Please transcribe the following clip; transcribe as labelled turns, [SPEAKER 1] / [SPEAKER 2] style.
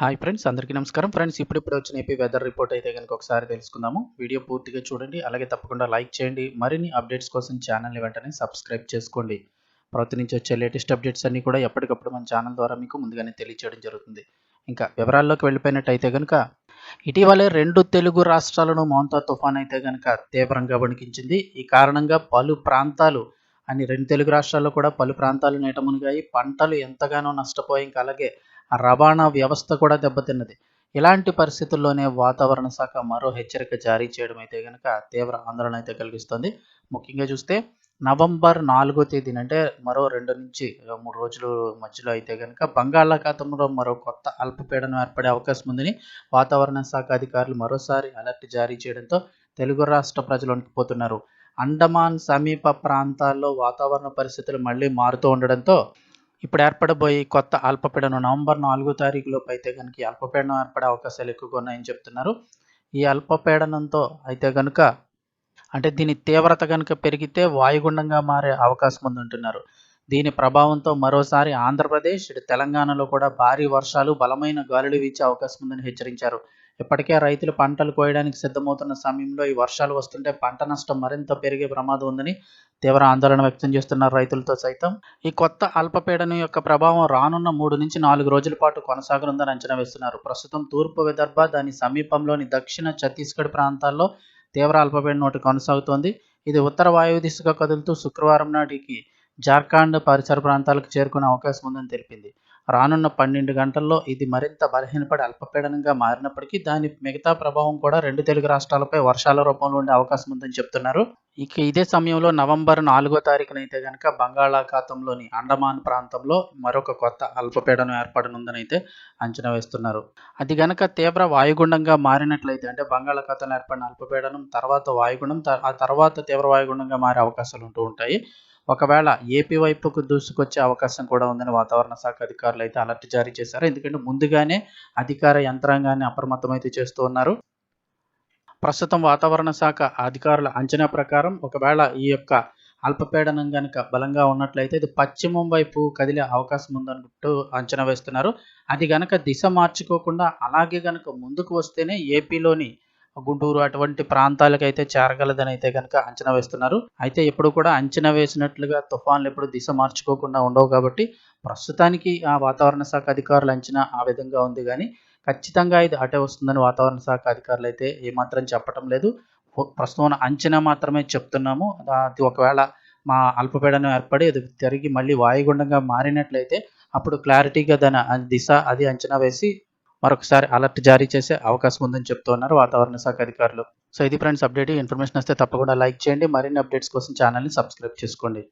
[SPEAKER 1] Hi friends అందరికీ నమస్కారం. Friends ఇప్పుడిప్పుడు వచ్చిన ఏపీ వెదర్ రిపోర్ట్ అయితే కనుక ఒకసారి తెలుసుకుందాము. వీడియో పూర్తిగా చూడండి అలాగే తప్పకుండా లైక్ చేయండి. మరిన్ని అప్డేట్స్ కోసం ఛానల్ని వెంటనే సబ్స్క్రైబ్ చేసుకోండి. ప్రతి నుంచి వచ్చే లేటెస్ట్ అప్డేట్స్ అన్నీ కూడా ఎప్పటికప్పుడు మన ఛానల్ ద్వారా మీకు ముందుగానే తెలియచేయడం జరుగుతుంది. ఇంకా వివరాల్లోకి వెళ్ళిపోయినట్టయితే కనుక ఇటీవలే రెండు తెలుగు రాష్ట్రాలను మౌంతా తుఫాన్ అయితే కనుక తీవ్రంగా వణికించింది. ఈ కారణంగా పలు ప్రాంతాలు అని రెండు తెలుగు రాష్ట్రాల్లో కూడా పలు ప్రాంతాలు నీటమునిగాయి పంటలు ఎంతగానో నష్టపోయి ఇంకా అలాగే రవాణా వ్యవస్థ కూడా దెబ్బతిన్నది. ఇలాంటి పరిస్థితుల్లోనే వాతావరణ శాఖ మరో హెచ్చరిక జారీ చేయడం అయితే కనుక తీవ్ర ఆందోళన అయితే కలిగిస్తుంది. ముఖ్యంగా చూస్తే నవంబర్ నాలుగో తేదీన అంటే మరో రెండు నుంచి మూడు రోజుల మధ్యలో అయితే కనుక బంగాళాఖాతంలో మరో కొత్త అల్పపీడనం ఏర్పడే అవకాశం ఉందని వాతావరణ శాఖ అధికారులు మరోసారి అలర్ట్ జారీ చేయడంతో తెలుగు రాష్ట్ర ప్రజలు వణికిపోతున్నారు అండమాన్ సమీప ప్రాంతాల్లో వాతావరణ పరిస్థితులు మళ్ళీ మారుతూ ఉండడంతో ఇప్పుడు ఏర్పడబోయే కొత్త అల్పపీడనం నవంబర్ నాలుగో తారీఖులోపు అయితే కనుక ఈ అల్పపీడనం ఏర్పడే అవకాశాలు ఎక్కువగా ఉన్నాయని చెప్తున్నారు. ఈ అల్పపీడనంతో అయితే కనుక అంటే దీని తీవ్రత కనుక పెరిగితే వాయుగుండంగా మారే అవకాశం ఉందంటున్నారు దీని ప్రభావంతో మరోసారి ఆంధ్రప్రదేశ్ ఇటు తెలంగాణలో కూడా భారీ వర్షాలు బలమైన గాలులు వీచే అవకాశం ఉందని హెచ్చరించారు. ఇప్పటికే రైతులు పంటలు కోయడానికి సిద్ధమవుతున్న సమయంలో ఈ వర్షాలు వస్తుంటే పంట నష్టం మరింత పెరిగే ప్రమాదం ఉందని తీవ్ర ఆందోళన వ్యక్తం చేస్తున్నారు రైతులతో సైతం. ఈ కొత్త అల్పపీడనం యొక్క ప్రభావం రానున్న మూడు నుంచి నాలుగు రోజుల పాటు కొనసాగనుందని అంచనా వేస్తున్నారు. ప్రస్తుతం తూర్పు విదర్భ దాని సమీపంలోని దక్షిణ ఛత్తీస్గఢ్ ప్రాంతాల్లో తీవ్ర అల్పపీడనం ఒకటి కొనసాగుతోంది. ఇది ఉత్తర వాయువు దిశగా కదులుతూ శుక్రవారం నాటికి జార్ఖండ్ పరిసర ప్రాంతాలకు చేరుకునే అవకాశం ఉందని తెలిపింది. రానున్న పన్నెండు గంటల్లో ఇది మరింత బలహీనపడి అల్పపీడనంగా మారినప్పటికీ దాని మిగతా ప్రభావం కూడా రెండు తెలుగు రాష్ట్రాలపై వర్షాల రూపంలో ఉండే అవకాశం ఉందని చెప్తున్నారు. ఇక ఇదే సమయంలో నవంబర్ నాలుగో తారీఖునైతే కనుక బంగాళాఖాతంలోని అండమాన్ ప్రాంతంలో మరొక కొత్త అల్పపీడనం ఏర్పడనుందనైతే అంచనా వేస్తున్నారు. అది గనక తీవ్ర వాయుగుండంగా మారినట్లయితే అంటే బంగాళాఖాతంలో ఏర్పడిన అల్పపీడనం తర్వాత వాయుగుండం ఆ తర్వాత తీవ్ర వాయుగుండంగా మారే అవకాశాలు ఉంటూ ఉంటాయి. ఒకవేళ ఏపీ వైపుకు దూసుకొచ్చే అవకాశం కూడా ఉందని వాతావరణ శాఖ అధికారులు అయితే అలర్ట్ జారీ చేశారు. ఎందుకంటే ముందుగానే అధికార యంత్రాంగాన్ని అప్రమత్తమైతే చేస్తూ ఉన్నారు. ప్రస్తుతం వాతావరణ శాఖ అధికారుల అంచనా ప్రకారం ఒకవేళ ఈ యొక్క అల్పపీడనం కనుక బలంగా ఉన్నట్లయితే ఇది పశ్చిమం వైపు కదిలే అవకాశం ఉందన్నట్టు అంచనా వేస్తున్నారు. అది గనక దిశ మార్చుకోకుండా అలాగే గనక ముందుకు వస్తేనే ఏపీలోని గుంటూరు అటువంటి ప్రాంతాలకైతే చేరగలదని అయితే కనుక అంచనా వేస్తున్నారు. అయితే ఎప్పుడు కూడా అంచనా వేసినట్లుగా తుఫాన్లు ఎప్పుడు దిశ మార్చుకోకుండా ఉండవు కాబట్టి ప్రస్తుతానికి ఆ వాతావరణ శాఖ అధికారుల అంచనా ఆ విధంగా ఉంది కానీ ఖచ్చితంగా ఇది అటే వస్తుందని వాతావరణ శాఖ అధికారులు అయితే ఏమాత్రం చెప్పటం లేదు. ప్రస్తుతం అంచనా మాత్రమే చెప్తున్నాము. అది ఒకవేళ మా అల్పపీడనం ఏర్పడి అది తిరిగి మళ్ళీ వాయుగుండంగా మారినట్లయితే అప్పుడు క్లారిటీగా దాని దిశ అది అంచనా వేసి మరొకసారి అలర్ట్ జారీ చేసే అవకాశం ఉందని చెప్తున్నారు వాతావరణ శాఖ అధికారులు. సో ఇది ఫ్రెండ్స్ అప్డేట్ ఇన్ఫర్మేషన్ వస్తే తప్పకుండా లైక్ చేయండి. మరిన్ని అప్డేట్స్ కోసం ఛానల్ని సబ్స్క్రైబ్ చేసుకోండి.